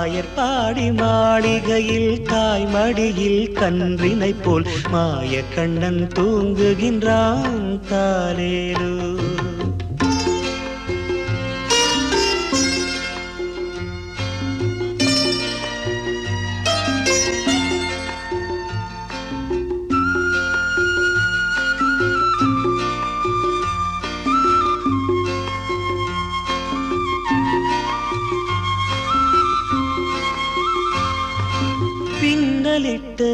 தாயர் பாடி மாளிகையில் தாய் மடியில் கன்றினை போல் மாய கண்ணன் தூங்குகின்றான் தாலேலோ மணலிட்ட